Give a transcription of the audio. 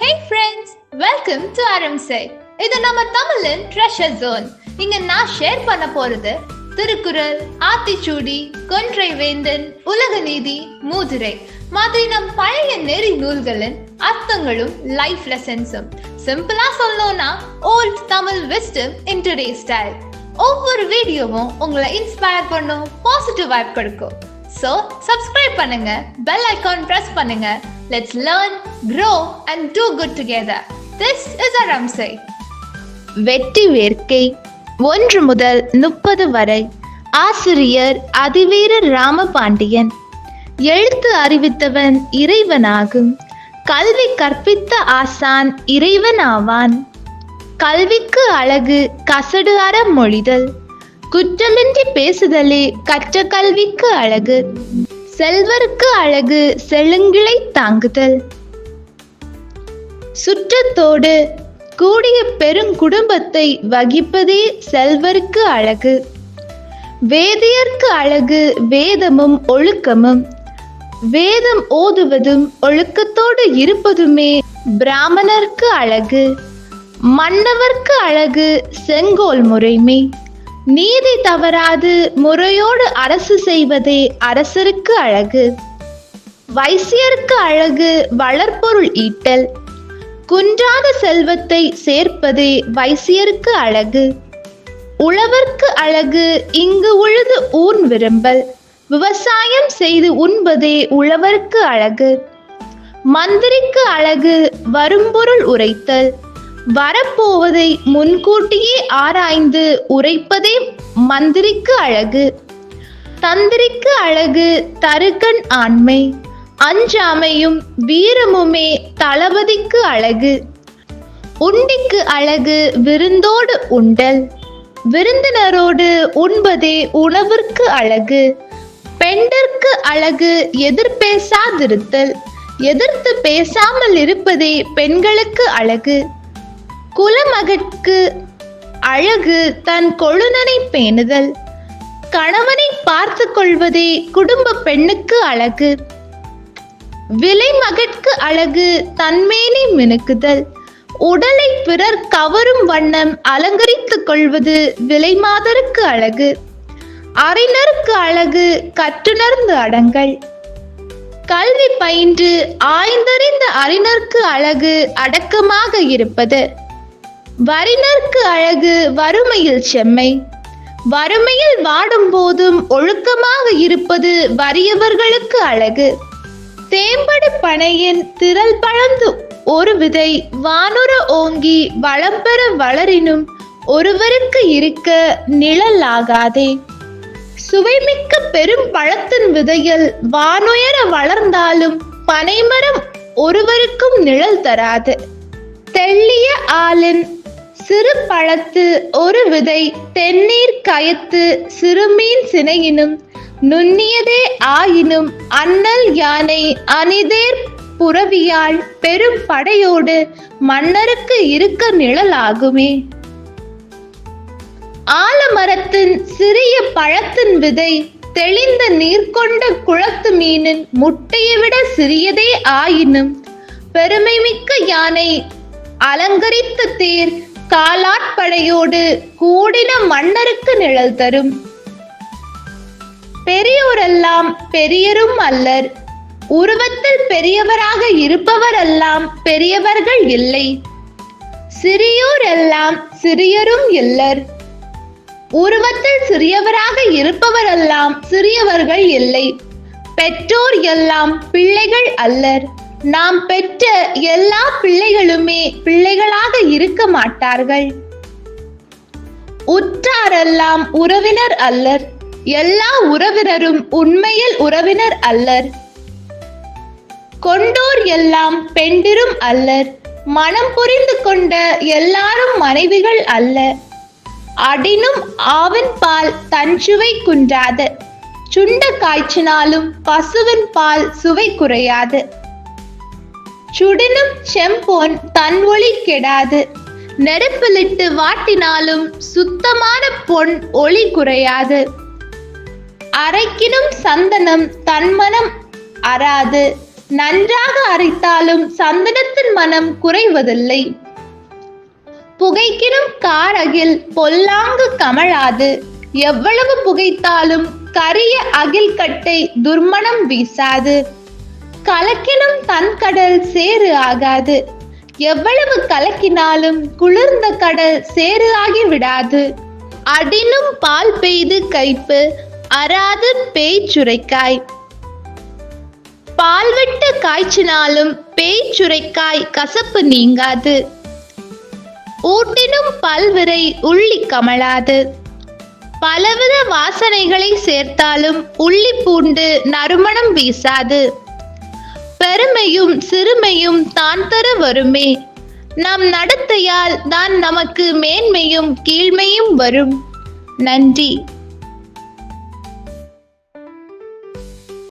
Hey friends welcome to அரம்சை இது நம்ம தமிழின் ட்ரெஷர் ஜோன் இங்க நான் ஷேர் பண்ண போறது திருக்குறள் ஆத்திச்சூடி கொன்றை வேந்தன் உலக நீதி மூதுரை. மாதிரி நம் பழைய நெறி நூல்களின் அர்த்தங்களும் லைஃப் லெசன்ஸும் சிம்பிளா சொல்லணும்னா old Tamil wisdom in today style ஒவ்வொரு வீடியோவும் உங்களை இன்ஸ்பயர் பண்ணும் பாசிட்டிவ் வைப் கொடுக்கும். ஸோ சப்ஸ்கிரைப் பண்ணுங்க பெல் ஐக்கான் பிரஸ் பண்ணுங்க. Let's learn grow and do good together this is a வெற்றி வேர்க்கை ஒன்று முதல் முப்பது வரை ஆசிரியர் அதிவீரர் ராமபாண்டியன். எழுத்து அறிவித்தவன் இறைவனாகும். கல்வி கற்பித்த ஆசான் இறைவன் ஆவான் கல்விக்கு அழகு கசடு அற மொழிதல். குற்றமின்றி பேசுதலே கற்ற கல்விக்கு அழகு. செல்வருக்கு அழகு செழுங்கிளை தாங்குதல். சுற்றத்தோடு கூடிய பெருங்குடும்பத்தை வகிப்பதே செல்வருக்கு அழகு. வேதியர்க்கு அழகு வேதமும் ஒழுக்கமும். வேதம் ஓதுவதும் ஒழுக்கத்தோடு இருப்பதுமே பிராமணர்க்கு அழகு. மன்னவர்க்கு அழகு செங்கோல் முறைமை. நீதி தவறாது முறையோடு அரசு செய்வதே அரசருக்கு அழகு. வைசியருக்கு அழகு வளர்ப்பொருள் ஈட்டல். குன்றாத செல்வத்தை சேர்ப்பதே வைசியருக்கு அழகு. உழவர்க்கு அழகு இங்கு உழுது ஊன் விரும்பல். விவசாயம் செய்து உண்பதே உழவர்க்கு அழகு. மந்திரிக்கு அழகு வரும்பொருள் உரைத்தல். வரப்போவதை முன்கூட்டியே ஆராய்ந்து உரைப்பதே மந்திரிக்கு அழகு. தந்திரிக்கு அழகு தருகன் ஆண்மை. அஞ்சாமையும் வீரமுமே தளபதிக்கு அழகு. உண்டிக்கு அழகு விருந்தோடு உண்டல். விருந்தினரோடு உண்பதே உணவிற்கு அழகு. பெண்டற்கு அழகு எதிர்பேசாதிருத்தல் எதிர்த்து பேசாமல் இருப்பதே பெண்களுக்கு அழகு. குலமகற்கு அழகு தன் கொழுநனை பேணுதல். கணவனை பார்த்து கொள்வதே குடும்ப பெண்ணுக்கு அழகு. விலை மகற்கு அழகு தன்மேனி மினுக்குதல். உடலை பிறர் கவரும் வண்ணம் அலங்கரித்துக் கொள்வது விலை மாதருக்கு அழகு. அறிஞருக்கு அழகு கற்றுணர்ந்து அடங்கல் கல்வி பயின்று ஆய்ந்தறிந்த அறிஞருக்கு அழகு அடக்கமாக இருப்பது. வரினர்க்கு அழகு வறுமையில் செம்மை. வறுமையில் வாடும் போதும் ஒழுக்கமாக இருப்பது வறியவர்களுக்கு அழகு. தேம்படு பனையின் திரள் பழந்து ஒரு விதை வானுர ஓங்கி வளம் பெற வளரினும் ஒருவருக்கு இருக்க நிழலாகாதே. சுவைமிக்க பெரும் பழத்தின் விதையில் வானுயர வளர்ந்தாலும் பனைமரம் ஒருவருக்கும் நிழல் தராது. தெள்ளிய ஆளின் சிறு பழத்து ஒரு விதை தென்னீர் கயத்து சிறுமீன் சினையினும் நுண்ணியதே ஆயினும் அண்ணல் யானை அனிதேர் புறவியால் பெரும் படையோடு மன்னருக்கு இருக்க நிழலாகுமே. ஆலமரத்தின் சிறிய பழத்தின் விதை தெளிந்த நீர் கொண்ட குளத்து மீனின் முட்டையை விட சிறியதே ஆயினும் பெருமைமிக்க யானை அலங்கரித்த தேர் காலாட்படையோடு கூடின மன்னருக்கு நிழல் தரும். பெரியோரெல்லாம் பெரியரும் அல்லர். உருவத்தில் பெரியவராக இருப்பவரெல்லாம் பெரியவர்கள் இல்லை. சிறியோர் எல்லாம் சிறியரும் இல்லர். உருவத்தில் சிறியவராக இருப்பவரெல்லாம் சிறியவர்கள் இல்லை. பெற்றோர் எல்லாம் பிள்ளைகள் அல்லர். நாம் பெற்ற எல்லா பிள்ளைகளுமே பிள்ளைகளாக இருக்க மாட்டார்கள். உற்றாரெல்லாம் உறவினர் அல்லர். எல்லா உறவினரும் உண்மையில் உறவினர் அல்லர். கொண்டோர் எல்லாம் பெண்டிரும் அல்லர். மனம் புரிந்து கொண்ட எல்லாரும் மனைவிகள் அல்ல. அடினும் ஆவின் பால் தஞ்சுவை குன்றாது. சுண்ட காய்ச்சினாலும் பசுவின் பால் சுவை குறையாது. சுடினும் செம்பொன் தன் ஒளி கெடாது. நெருப்பிலிட்டு வாட்டினாலும் சுத்தமான பொன் ஒளி குறையாது. அரைக்கினும் சந்தனம் தன்மனம் அறாது. நன்றாக அரைத்தாலும் சந்தனத்தின் மனம் குறைவதில்லை. புகைக்கினும் காரகில் பொல்லாங்கு கமழாது. எவ்வளவு புகைத்தாலும் கரிய அகில் கட்டை துர்மணம் வீசாது. கலக்கினும் தன் கடல் சேறு ஆகாது. எவ்வளவு கலக்கினாலும் குளிர்ந்த கடல் சேறு ஆகி விடாது அடினும் பால் பெய்து கைப்பு அராது பேய் சுரைக்காய். பால் விட்டு காய்ச்சினாலும் பேய் சுரைக்காய் கசப்பு நீங்காது. ஊட்டினும் பல்விரை உள்ளி கமழாது. பலவித வாசனைகளை சேர்த்தாலும் உள்ளி பூண்டு நறுமணம் வீசாது. பெருமையும் சிறுமையும் தான் தர வருமே. நம் நடத்தையால் தான் நமக்கு மேன்மையும் கீழ்மையும் வரும். நன்றி.